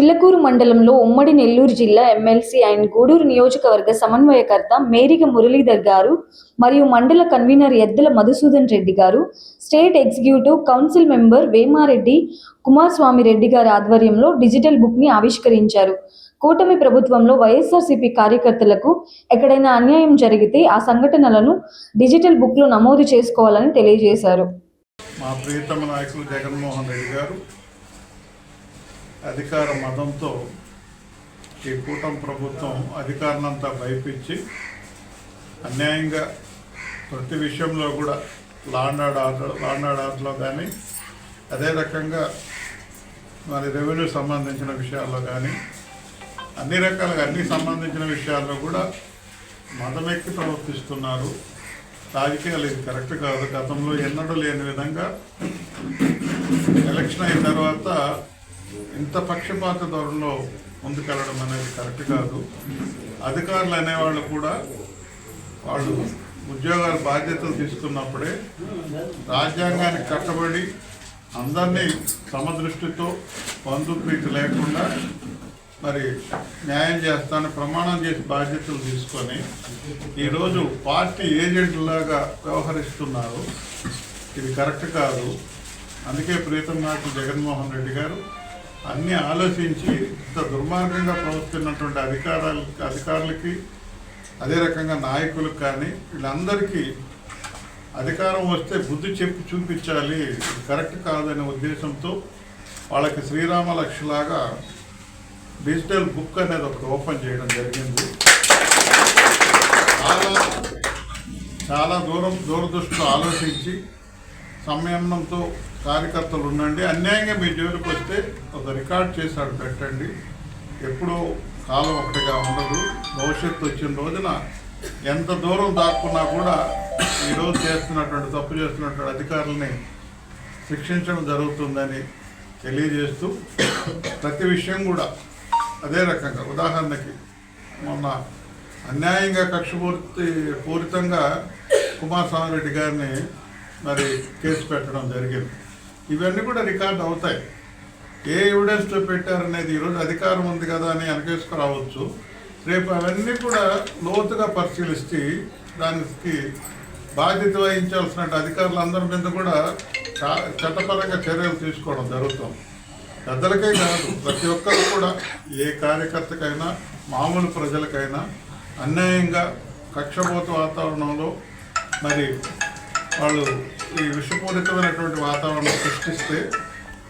చిల్లకూరు మండలంలో ఉమ్మడి నెల్లూరు జిల్లా ఎమ్మెల్సీ అండ్ గూడూరు నియోజకవర్గ సమన్వయకర్త మేరిగ మురళీధర్ గారు మరియు మండల కన్వీనర్ ఎద్దుల మధుసూదన్ రెడ్డి గారు state executive council member Vemareddy Kumaraswamy Reddy గారి ఆధ్వర్యంలో డిజిటల్ బుక్ని ఆవిష్కరించారు. కూటమి ప్రభుత్వంలో వైఎస్ఆర్సీపీ కార్యకర్తలకు ఎక్కడైనా అన్యాయం జరిగితే ఆ సంఘటనలను డిజిటల్ బుక్లో నమోదు చేసుకోవాలని తెలియజేశారు. మా ప్రియతమ నాయకులు జగన్మోహన్ రెడ్డి గారు అధికార మతంతో ఈ కూటమి ప్రభుత్వం అధికారాన్నంతా భయపించి అన్యాయంగా ప్రతి విషయంలో కూడా లాండ్ ఆర్డర్ లాండ్ ఆర్డర్లో కానీ అదే రకంగా మరి రెవెన్యూ సంబంధించిన విషయాల్లో కానీ అన్ని రకాలుగా అన్ని సంబంధించిన విషయాల్లో కూడా మతమెక్కి ప్రవర్తిస్తున్నారు. రాజకీయాలు ఇది కరెక్ట్ కాదు. గతంలో ఎన్నడూ లేని విధంగా ఎలక్షన్ అయిన తర్వాత ఇంత పక్షపాత ధోరణిలో ముందుకెళ్ళడం అనేది కరెక్ట్ కాదు. అధికారులు అనేవాళ్ళు కూడా వాళ్ళు ఉద్యోగాల బాధ్యతలు తీసుకున్నప్పుడే రాజ్యాంగానికి కట్టబడి అందరినీ సమదృష్టితో బంధుప్రీతి లేకుండా మరి న్యాయం చేస్తానని ప్రమాణం చేసి బాధ్యతలు తీసుకొని ఈరోజు పార్టీ ఏజెంట్లాగా వ్యవహరిస్తున్నారు. ఇది కరెక్ట్ కాదు. అందుకే ప్రీతం నాకు జగన్మోహన్ రెడ్డి గారు అన్నీ ఆలోచించి ఇంత దుర్మార్గంగా ప్రవర్తిస్తున్నటువంటి అధికారాలు అధికారులకి అదే రకంగా నాయకులకు కానీ వీళ్ళందరికీ అధికారం వస్తే బుద్ధి చెప్పి చూపించాలి. కరెక్ట్ కాదనే ఉద్దేశంతో వాళ్ళకి శ్రీరామ లక్ష్యలాగా డిజిటల్ బుక్ అనేది ఒకటి ఓపెన్ చేయడం జరిగింది. చాలా చాలా దూరం దూరదృష్టితో ఆలోచించి సంయమనంతో కార్యకర్తలు ఉండండి అన్యాయంగా మీ జోలికి వస్తే ఒక రికార్డ్ చేశాడు పెట్టండి. ఎప్పుడూ కాలం ఒకటిగా ఉండదు. భవిష్యత్తు వచ్చిన రోజున ఎంత దూరం దాక్కున్నా కూడా ఈరోజు చేస్తున్నటువంటి తప్పు చేస్తున్నటువంటి అధికారులని శిక్షించడం జరుగుతుందని తెలియజేస్తూ ప్రతి విషయం కూడా అదే రకంగా. ఉదాహరణకి మొన్న అన్యాయంగా కక్షపూర్తి పూరితంగా కుమారస్వామి రెడ్డి గారిని మరి కేసు పెట్టడం జరిగింది. ఇవన్నీ కూడా రికార్డ్ అవుతాయి. ఏ ఎవిడెన్స్తో పెట్టారనేది ఈరోజు అధికారం ఉంది కదా అని వెనకేసుకురావచ్చు రేపు అవన్నీ కూడా లోతుగా పరిశీలిస్తే దానికి బాధ్యత వహించాల్సిన అధికారులందరి మీద కూడా చా- చట్టపరంగా చర్యలు తీసుకోవడం జరుగుతుంది. పెద్దలకే కాదు ప్రతి ఒక్కరు కూడా ఏ కార్యకర్తకైనా మామూలు ప్రజలకైనా అన్యాయంగా కక్షపోత వాతావరణంలో మరి వాళ్ళు ఈ విషపూరితమైనటువంటి వాతావరణం సృష్టిస్తే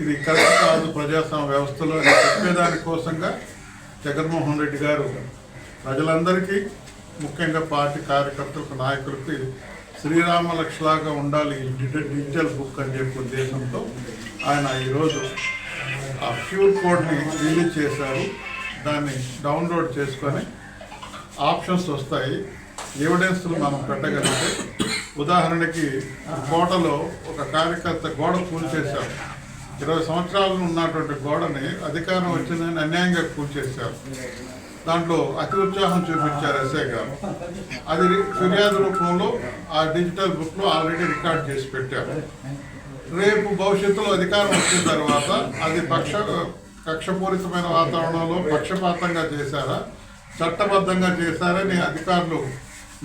ఇది కరెక్ట్ కాదు ప్రజాస్వామ్య వ్యవస్థలో చెప్పేదాని కోసంగా జగన్మోహన్ రెడ్డి గారు ప్రజలందరికీ ముఖ్యంగా పార్టీ కార్యకర్తలకు నాయకులకి శ్రీరామ లక్ష్లాగా ఉండాలి డిజిటల్ బుక్ అని చెప్పి ఉద్దేశంతో ఆయన ఈరోజు ఆ క్యూర్ కోడ్ని రిలీజ్ చేశారు. దాన్ని డౌన్లోడ్ చేసుకొని ఆప్షన్స్ వస్తాయి. ఎవిడెన్స్లు మనం పెట్టగలిగితే ఉదాహరణకి కోటలో ఒక కార్యకర్త గోడ కూల్చేశారు ఇరవై సంవత్సరాలు ఉన్నటువంటి గోడని అధికారం వచ్చిందని అన్యాయంగా కూల్చేశారు దాంట్లో అతి ఉత్సాహం చూపించారు ఎస్ఐ గారు. అది ఫిర్యాదు రూపంలో ఆ డిజిటల్ బుక్లో ఆల్రెడీ రికార్డ్ చేసి పెట్టారు. రేపు భవిష్యత్తులో అధికారం వచ్చిన తర్వాత అది పక్ష కక్షపూరితమైన వాతావరణంలో పక్షపాతంగా చేశారా చట్టబద్ధంగా చేశారని అధికారులు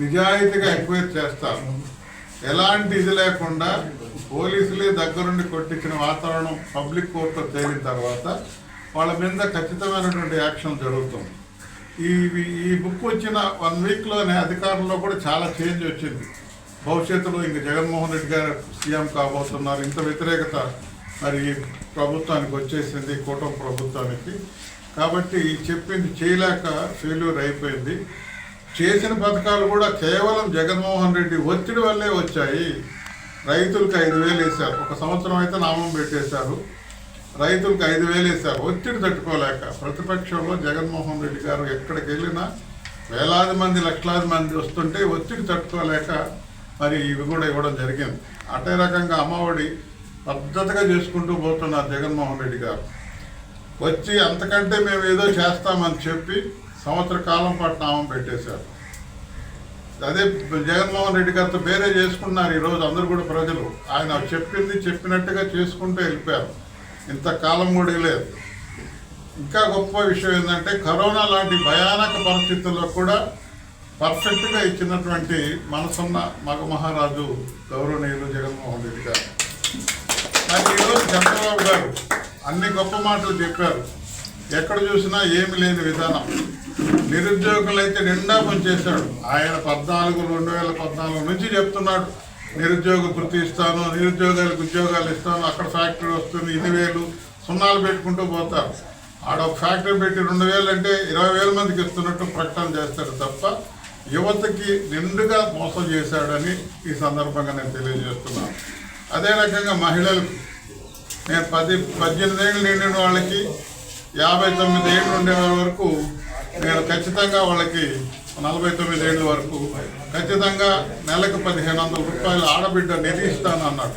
నిజాయితీగా ఎంక్వైరీ చేస్తారు. ఎలాంటి ఇది లేకుండా పోలీసులే దగ్గరుండి కొట్టించిన వాతావరణం పబ్లిక్ కోర్టులో తేలిన తర్వాత వాళ్ళ మీద ఖచ్చితమైనటువంటి యాక్షన్ జరుగుతుంది. ఈ ఈ బుక్ వచ్చిన వన్ వీక్లోనే అధికారంలో కూడా చాలా చేంజ్ వచ్చింది. భవిష్యత్తులో ఇంక జగన్మోహన్ రెడ్డి గారు సీఎం కాబోతున్నారు. ఇంత వ్యతిరేకత మరి ఈ ప్రభుత్వానికి వచ్చేసింది కూటమి ప్రభుత్వానికి. కాబట్టి చెప్పింది చేయలేక ఫెయిల్యూర్ అయిపోయింది. చేసిన పథకాలు కూడా కేవలం జగన్మోహన్ రెడ్డి ఒత్తిడి వల్లే వచ్చాయి. రైతులకు ఐదు వేలు వేశారు. ఒక సంవత్సరం అయితే నామం పెట్టేశారు. రైతులకు ఐదు వేలు వేశారు. ఒత్తిడి తట్టుకోలేక ప్రతిపక్షంలో జగన్మోహన్ రెడ్డి గారు ఎక్కడికి వెళ్ళినా వేలాది మంది లక్షలాది మంది వస్తుంటే ఒత్తిడి తట్టుకోలేక మరి ఇవి కూడా ఇవ్వడం జరిగింది. అదే రకంగా అమ్మఒడి పద్ధతిగా చేసుకుంటూ పోతున్నారు జగన్మోహన్ రెడ్డి గారు. వచ్చి అంతకంటే మేము ఏదో చేస్తామని చెప్పి సంవత్సర కాలం పాటు నామం పెట్టేశారు. అదే జగన్మోహన్ రెడ్డి గారితో వేరే చేసుకున్నారు ఈరోజు అందరూ కూడా ప్రజలు. ఆయన చెప్పింది చెప్పినట్టుగా చేసుకుంటూ వెళ్ళిపోయారు. ఇంతకాలం కూడా లేదు ఇంకా గొప్ప విషయం ఏంటంటే కరోనా లాంటి భయానక పరిస్థితుల్లో కూడా పర్ఫెక్ట్గా ఇచ్చినటువంటి మనసున్న మగ మహారాజు గౌరవనీయులు జగన్మోహన్ రెడ్డి గారు. మరి ఈరోజు చంద్రబాబు గారు అన్ని గొప్ప మాటలు చెప్పారు. ఎక్కడ చూసినా ఏమి లేని విధానం. నిరుద్యోగులైతే నిండా పనిచేశాడు ఆయన పద్నాలుగు రెండు వేల పద్నాలుగు నుంచి చెప్తున్నాడు. నిరుద్యోగ వృత్తి ఇస్తాను నిరుద్యోగాలకు ఉద్యోగాలు ఇస్తాను అక్కడ ఫ్యాక్టరీ వస్తుంది ఇది వేలు సున్నాలు పెట్టుకుంటూ పోతారు. ఆడ ఒక ఫ్యాక్టరీ పెట్టి రెండు వేలు అంటే ఇరవై వేల మందికి ఇస్తున్నట్టు ప్రకటన చేస్తారు తప్ప యువతకి నిండుగా మోసం చేశాడని ఈ సందర్భంగా నేను తెలియజేస్తున్నాను. అదే రకంగా మహిళలకు నేను పది పద్దెనిమిది ఏళ్ళు నిండిన వాళ్ళకి యాభై తొమ్మిది ఏళ్ళు ఉండే వాళ్ళ వరకు నేను ఖచ్చితంగా వాళ్ళకి నలభై తొమ్మిది ఏళ్ళ వరకు ఖచ్చితంగా నెలకు పదిహేను వందల రూపాయలు ఆడబిడ్డ నిధి ఇస్తాను అన్నాడు.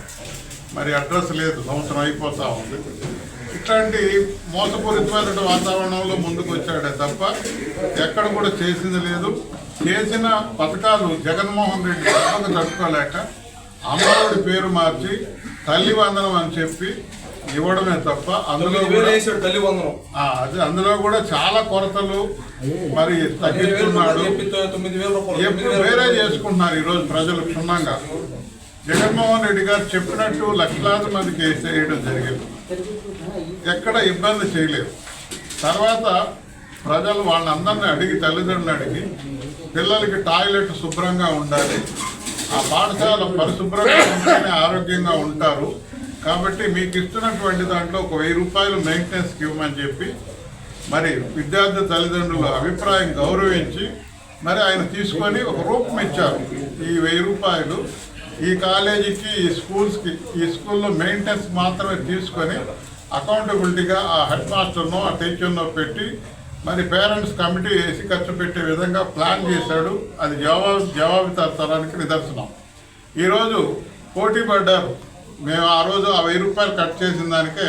మరి అడ్రస్ లేదు సంవత్సరం అయిపోతా ఉంది. ఇట్లాంటి మోసపూరితమైన వాతావరణంలో ముందుకు వచ్చాడే తప్ప ఎక్కడ కూడా చేసింది లేదు. చేసిన పథకాలు జగన్మోహన్ రెడ్డి తప్పక తట్టుకోలేక అమ్మఒడి పేరు మార్చి తల్లి వందనం అని చెప్పి ఇవ్వడమే తప్ప అందులో వేసాడు తల్లి వందనం. అది అందులో కూడా చాలా కొరతలు మరి తగ్గిస్తున్నాడు ఎప్పుడు వేరే. చేసుకుంటున్నారు ఈరోజు ప్రజలు క్షుణ్ణంగా? జగన్మోహన్ రెడ్డి గారు చెప్పినట్టు లక్షలాది మందికి వేసేయడం జరిగింది. ఎక్కడ ఇబ్బంది చేయలేదు. తర్వాత ప్రజలు వాళ్ళందరినీ అడిగి తల్లిదండ్రులు అడిగి పిల్లలకి టాయిలెట్ శుభ్రంగా ఉండాలి ఆ పాఠశాల పరిశుభ్రంగా ఉంటేనే ఆరోగ్యంగా ఉంటారు కాబట్టి మీకు ఇస్తున్నటువంటి దాంట్లో ఒక వెయ్యి రూపాయలు మెయింటెనెన్స్కి ఇవ్వమని చెప్పి మరి విద్యార్థి తల్లిదండ్రుల అభిప్రాయం గౌరవించి మరి ఆయన తీసుకొని ఒక రూపం ఇచ్చారు. ఈ వెయ్యి రూపాయలు ఈ కాలేజీకి ఈ స్కూల్స్కి ఈ స్కూల్లో మెయింటెనెన్స్ మాత్రమే తీసుకొని అకౌంటబిలిటీగా ఆ హెడ్ మాస్టర్ను ఆ టీచర్నో పెట్టి మరి పేరెంట్స్ కమిటీ వేసి ఖర్చు పెట్టే విధంగా ప్లాన్ చేశాడు. అది జవాబు జవాబుదాతరానికి నిదర్శనం. ఈరోజు పోటీ పడ్డారు మేము ఆ రోజు ఆ వెయ్యి రూపాయలు కట్ చేసిన దానికే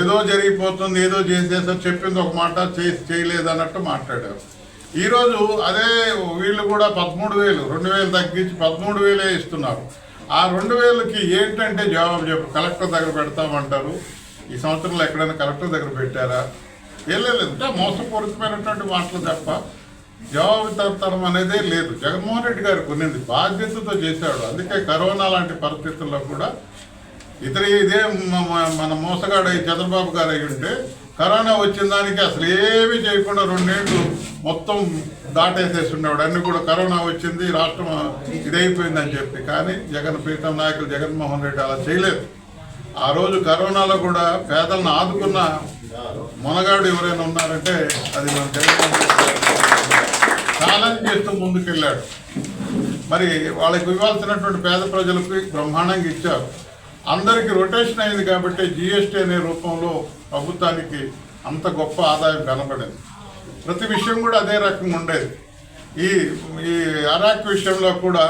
ఏదో జరిగిపోతుంది ఏదో చేసేసారు చెప్పింది ఒక మాట చేసి చేయలేదు అన్నట్టు మాట్లాడారు. ఈరోజు అదే వీళ్ళు కూడా పదమూడు వేలు రెండు వేలు తగ్గించి పదమూడు వేలే ఇస్తున్నారు. ఆ రెండు వేలకి ఏంటంటే జవాబు చెప్పు కలెక్టర్ దగ్గర పెడతామంటారు. ఈ సంవత్సరంలో ఎక్కడైనా కలెక్టర్ దగ్గర పెట్టారా? వెళ్ళలేదు అంటే మోసపూరితమైనటువంటి మాటలు తప్ప. జవాబుదారితనం అనేదే లేదు. జగన్మోహన్ రెడ్డి గారు కొన్నింది బాధ్యతతో చేశాడు. అందుకే కరోనా లాంటి పరిస్థితుల్లో కూడా ఇతర ఇదే మన మోసగాడు చంద్రబాబు గారు అయి ఉంటే కరోనా వచ్చిన దానికి అసలు ఏమీ చేయకుండా రెండేళ్ళు మొత్తం దాటేసేసి ఉండేవాడు. అన్ని కూడా కరోనా వచ్చింది రాష్ట్రం ఇదైపోయిందని చెప్పి. కానీ జగన్ ప్రీతం నాయకులు జగన్మోహన్ రెడ్డి అలా చేయలేదు. ఆ రోజు కరోనాలో కూడా పేదలను ఆదుకున్న మొనగాడు ఎవరైనా ఉన్నారంటే అది మన జగన్మోహన్ రైతు ముందుకెళ్ళాడు. మరి వాళ్ళకి ఇవ్వాల్సినటువంటి పేద ప్రజలకు బ్రహ్మాండంగా ఇచ్చారు. అందరికీ రొటేషన్ అయింది కాబట్టి జిఎస్టీ అనే రూపంలో ప్రభుత్వానికి అంత గొప్ప ఆదాయం కనబడింది ప్రతి విషయం కూడా అదే రకంగా ఉండేది. ఈ ఈ అరాక్ విషయంలో కూడా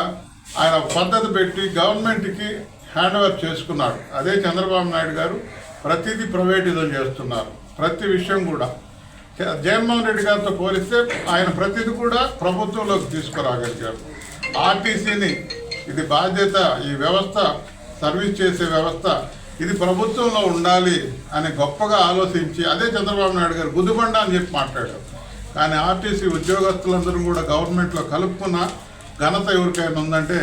ఆయన పద్ధతి పెట్టి గవర్నమెంట్కి హ్యాండ్ ఓవర్ చేసుకున్నాడు. అదే చంద్రబాబు నాయుడు గారు ప్రతిదీ ప్రైవేటిజం చేస్తున్నారు. ప్రతి విషయం కూడా. జగన్మోహన్ రెడ్డి గారితో పోలిస్తే ఆయన ప్రతిదీ కూడా ప్రభుత్వంలోకి తీసుకురాగలిగారు. ఆర్టీసీని ఇది బాధ్యత ఈ వ్యవస్థ సర్వీస్ చేసే వ్యవస్థ ఇది ప్రభుత్వంలో ఉండాలి అని గొప్పగా ఆలోచించి అదే చంద్రబాబు నాయుడు గారు గుదిబండ అని చెప్పి మాట్లాడారు. కానీ ఆర్టీసీ ఉద్యోగస్తులందరూ కూడా గవర్నమెంట్లో కలుపుకున్న ఘనత ఎవరికైనా ఉందంటే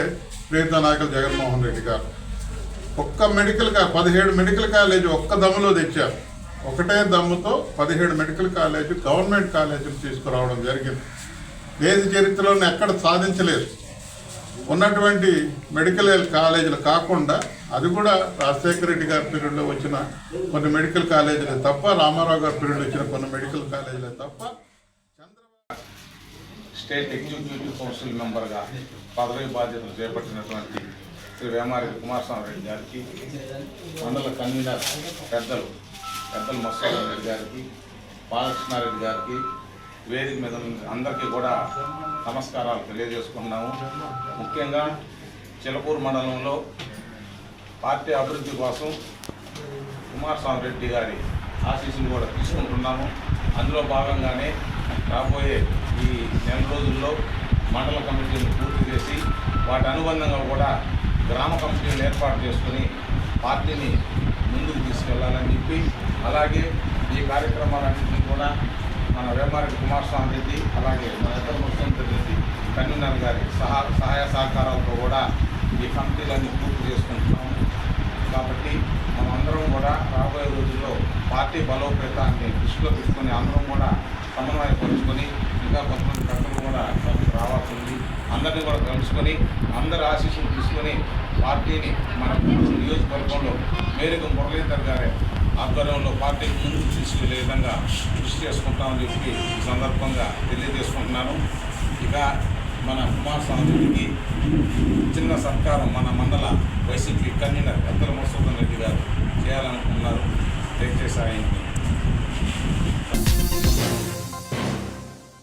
ప్రీత నాయకులు జగన్మోహన్ రెడ్డి గారు. ఒక్క మెడికల్ కా పదిహేడు మెడికల్ కాలేజ్ ఒక్క దమ్ములో తెచ్చారు. ఒకటే దమ్ముతో పదిహేడు మెడికల్ కాలేజీ గవర్నమెంట్ కాలేజీలు తీసుకురావడం జరిగింది. దేశ చరిత్రలోనే ఎక్కడ సాధించలేదు. ఉన్నటువంటి మెడికల్ కాలేజీలు కాకుండా అది కూడా రాజశేఖర రెడ్డి గారి పీరియడ్లో వచ్చిన కొన్ని మెడికల్ కాలేజీలే తప్ప రామారావు గారి పీరియడ్లో వచ్చిన కొన్ని మెడికల్ కాలేజీలే తప్ప స్టేట్ ఎగ్జిక్యూటివ్ కౌన్సిల్ మెంబర్గా పదవి బాధ్యతలు చేపట్టినటువంటి శ్రీ వేమారెడ్డి కుమారస్వామి రెడ్డి గారికి మండల కన్వీనర్ పెద్దలు పెద్దలు మత్స్యరావు రెడ్డి గారికి బాలకృష్ణారెడ్డి గారికి వేదిక మీద అందరికీ కూడా నమస్కారాలు తెలియజేసుకున్నాము ముఖ్యంగా చిలకూరు మండలంలో పార్టీ అభివృద్ధి కోసం కుమారస్వామి రెడ్డి గారి ఆశీస్సులు కూడా తీసుకుంటున్నాము. అందులో భాగంగానే రాబోయే ఈ నెల రోజుల్లో మండల కమిటీని పూర్తి చేసి వాటి అనుబంధంగా కూడా గ్రామ కమిటీని ఏర్పాటు చేసుకొని పార్టీని ముందుకు తీసుకెళ్ళాలని చెప్పి అలాగే ఈ కార్యక్రమాలన్నింటినీ కూడా మన వేమారెడ్డి కుమారస్వామి రెడ్డి అలాగే మన ఇతర ముఖ్యమంత్రి రెడ్డి కన్వీనర్ గారి సహా సహాయ సహకారాలతో కూడా ఈ కమిటీలన్నీ పూర్తి చేసుకుంటున్నాము కాబట్టి మనమందరం కూడా రాబోయే రోజుల్లో పార్టీ బలోపేతాన్ని దృష్టిలో పెట్టుకొని అందరం కూడా సమన్వయపరుచుకొని ఇంకా కొంతమంది కట్టలు కూడా రావాల్సింది అందరినీ కూడా కలుసుకొని అందరి ఆశీస్సులు తీసుకొని పార్టీని మన నియోజకవర్గంలో మేరకు మురళీధర్ గారి ఆధ్వర్యంలో పార్టీని ముందుకు తీసుకెళ్ళే విధంగా కృషి చేసుకుంటామని చెప్పి ఈ సందర్భంగా తెలియజేసుకుంటున్నాను. ఇక మన కుమార్ రెడ్డికి చిన్న సత్కారం మన మండల వైసీపీ కన్వీనర్ పెద్దల మసూదన్ రెడ్డి గారు చేయాలనుకున్నారు దయచేసి ఆయన్ని